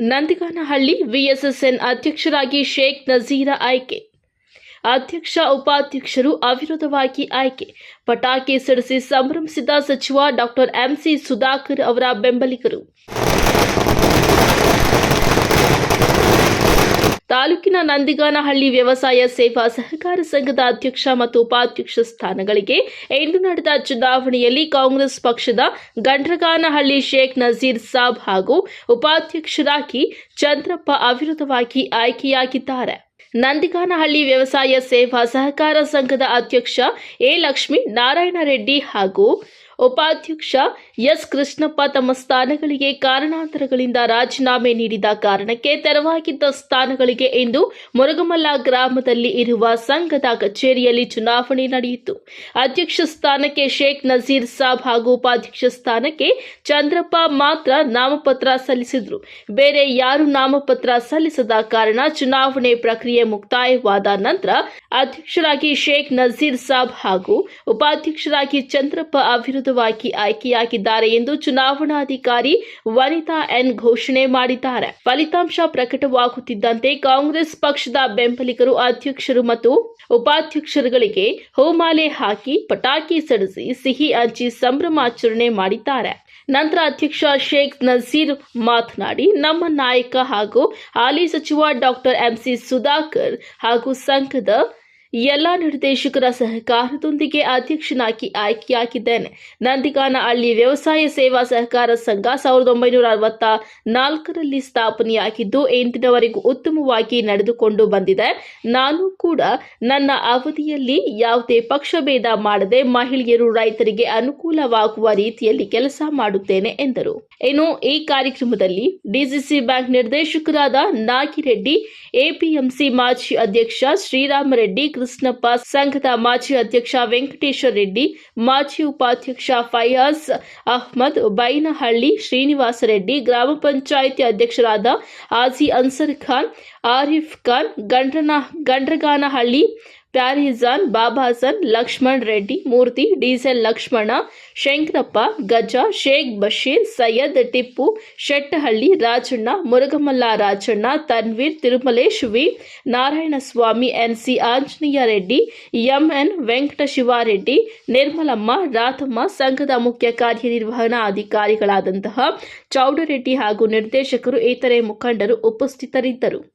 Nandiganahalli VSSN ಅಧ್ಯಕ್ಷರಾಗಿ ಶೇಖ್ ನಜೀರ ಆಯ್ಕೆ. ಅಧ್ಯಕ್ಷ, ಉಪಾಧ್ಯಕ್ಷರು ಅವಿರೋಧವಾಗಿ ಆಯ್ಕೆ. ಪಟಾಕಿ ಸಿಡಿಸಿ ಸಂಭ್ರಮಿಸಿದ ಸಚಿವ ಡಾಕ್ಟರ್ ಎಂಸಿ ಸುಧಾಕರ್ ಅವರ ಬೆಂಬಲಿಗರು. ತಾಲೂಕಿನ ನಂದಿಗಾನಹಳ್ಳಿ ವ್ಯವಸಾಯ ಸೇವಾ ಸಹಕಾರ ಸಂಘದ ಅಧ್ಯಕ್ಷ ಮತ್ತು ಉಪಾಧ್ಯಕ್ಷ ಸ್ಥಾನಗಳಿಗೆ ಇಂದು ನಡೆದ ಚುನಾವಣೆಯಲ್ಲಿ ಕಾಂಗ್ರೆಸ್ ಪಕ್ಷದ ಗಂಡ್ರಗಾನಹಳ್ಳಿ ಶೇಖ್ ನಜೀರ್ ಸಾಬ್ ಹಾಗೂ ಉಪಾಧ್ಯಕ್ಷರಾಗಿ ಚಂದ್ರಪ್ಪ ಅವಿರೋಧವಾಗಿ ಆಯ್ಕೆಯಾಗಿದ್ದಾರೆ. ನಂದಿಗಾನಹಳ್ಳಿ ವ್ಯವಸಾಯ ಸೇವಾ ಸಹಕಾರ ಸಂಘದ ಅಧ್ಯಕ್ಷ ಎ ಲಕ್ಷ್ಮೀ ನಾರಾಯಣ ರೆಡ್ಡಿ ಹಾಗೂ ಉಪಾಧ್ಯಕ್ಷ ಎಸ್ ಕೃಷ್ಣಪ್ಪ ತಮ್ಮ ಸ್ಥಾನಗಳಿಗೆ ಕಾರಣಾಂತರಗಳಿಂದ ರಾಜೀನಾಮೆ ನೀಡಿದ ಕಾರಣಕ್ಕೆ ತೆರವಾಗಿದ್ದ ಸ್ಥಾನಗಳಿಗೆ ಇಂದು ಮುರುಗಮಲ್ಲ ಗ್ರಾಮದಲ್ಲಿ ಇರುವ ಸಂಘದ ಕಚೇರಿಯಲ್ಲಿ ಚುನಾವಣೆ ನಡೆಯಿತು. ಅಧ್ಯಕ್ಷ ಸ್ಥಾನಕ್ಕೆ ಶೇಖ್ ನಜೀರ್ ಸಾಬ್ ಹಾಗೂ ಉಪಾಧ್ಯಕ್ಷ ಸ್ಥಾನಕ್ಕೆ ಚಂದ್ರಪ್ಪ ಮಾತ್ರ ನಾಮಪತ್ರ ಸಲ್ಲಿಸಿದ್ರು. ಬೇರೆ ಯಾರು ನಾಮಪತ್ರ ಸಲ್ಲಿಸದ ಕಾರಣ ಚುನಾವಣೆ ಪ್ರಕ್ರಿಯೆ ಮುಕ್ತಾಯವಾದ ನಂತರ ಅಧ್ಯಕ್ಷರಾಗಿ ಶೇಖ್ ನಜೀರ್ ಸಾಬ್ ಹಾಗೂ ಉಪಾಧ್ಯಕ್ಷರಾಗಿ ಚಂದ್ರಪ್ಪ ಅವಿರೋಧವಾಗಿ ಆಯ್ಕೆಯಾಗಿದ್ದಾರೆ ಎಂದು ಚುನಾವಣಾಧಿಕಾರಿ ವನಿತಾ ಎನ್ ಘೋಷಣೆ ಮಾಡಿದ್ದಾರೆ. ಫಲಿತಾಂಶ ಪ್ರಕಟವಾಗುತ್ತಿದ್ದಂತೆ ಕಾಂಗ್ರೆಸ್ ಪಕ್ಷದ ಬೆಂಬಲಿಗರು ಅಧ್ಯಕ್ಷರು ಮತ್ತು ಉಪಾಧ್ಯಕ್ಷರುಗಳಿಗೆ ಹೋಮಾಲೆ ಹಾಕಿ ಪಟಾಕಿ ಸಿಡಿಸಿ ಸಿಹಿ ಹಂಚಿ ಸಂಭ್ರಮಾಚರಣೆ ಮಾಡಿದ್ದಾರೆ. ನಂತರ ಅಧ್ಯಕ್ಷ ಶೇಖ್ ನಜೀರ್ ಮಾತನಾಡಿ, ನಮ್ಮ ನಾಯಕ ಹಾಗೂ ಹಾಲಿ ಸಚಿವ ಡಾಕ್ಟರ್ ಎಂಸಿ ಸುಧಾಕರ್ ಹಾಗೂ ಸಂಘದ ಎಲ್ಲ ನಿರ್ದೇಶಕರ ಸಹಕಾರದೊಂದಿಗೆ ಅಧ್ಯಕ್ಷನಾಗಿ ಆಯ್ಕೆಯಾಗಿದ್ದೇನೆ. ನಂದಿಗಾನ ಹಳ್ಳಿ ವ್ಯವಸಾಯ ಸೇವಾ ಸಹಕಾರ ಸಂಘ ಸಾವಿರದ ಒಂಬೈನೂರ ಅರವತ್ತ ನಾಲ್ಕರಲ್ಲಿ ಸ್ಥಾಪನೆಯಾಗಿದ್ದು ಇಂದಿನವರೆಗೂ ಉತ್ತಮವಾಗಿ ನಡೆದುಕೊಂಡು ಬಂದಿದೆ. ನಾನು ಕೂಡ ನನ್ನ ಅವಧಿಯಲ್ಲಿ ಯಾವುದೇ ಪಕ್ಷಭೇದ ಮಾಡದೆ ಮಹಿಳೆಯರು ರೈತರಿಗೆ ಅನುಕೂಲವಾಗುವ ರೀತಿಯಲ್ಲಿ ಕೆಲಸ ಮಾಡುತ್ತೇನೆ, ಎಂದರು. ಇನ್ನು ಈ ಕಾರ್ಯಕ್ರಮದಲ್ಲಿ ಡಿಸಿಸಿ ಬ್ಯಾಂಕ್ ನಿರ್ದೇಶಕರಾದ ನಾಗಿರೆಡ್ಡಿ ಎಪಿಎಂಸಿ ಮಾಜಿ ಅಧ್ಯಕ್ಷ ಶ್ರೀರಾಮರೆಡ್ಡಿ ಕೃಷ್ಣಪ್ಪ ಸಂಘದ ಮಾಜಿ ಅಧ್ಯಕ್ಷ ವೆಂಕಟೇಶ್ವರ ರೆಡ್ಡಿ, ಮಾಜಿ ಉಪಾಧ್ಯಕ್ಷ ಫಯಾಜ್ ಅಹ್ಮದ್, ಬೈನಹಳ್ಳಿ ಶ್ರೀನಿವಾಸ ರೆಡ್ಡಿ, ಗ್ರಾಮ ಪಂಚಾಯಿತಿ ಅಧ್ಯಕ್ಷರಾದ ಆಜಿ ಅನ್ಸರ್ ಖಾನ್, ಆರಿಫ್ ಖಾನ್, ಗಂಡ್ರನ, Gandraganahalli ಪ್ಯಾರಿಜಾನ್ ಬಾಬಾಸನ್ Lakshman Reddy, Murthy, diesel Lakshmana Shankarappa Gaja, Sheikh Basheer, Syed Tipu, Shettahalli, Rajanna Murugamalla Rajanna, Tanveer, Tirumalesh V, Narayanaswamy, NC Anjaneya Reddy, MN Venkatashivareddy, Nirmalamma, Radhamma, ಸಂಘದ ಮುಖ್ಯ ಕಾರ್ಯನಿರ್ವಹಣಾ ಅಧಿಕಾರಿಗಳಾದಂತಹ ಚೌಡರೆಡ್ಡಿ ಹಾಗೂ ನಿರ್ದೇಶಕರು, ಇತರೆ ಮುಖಂಡರು ಉಪಸ್ಥಿತರಿದ್ದರು.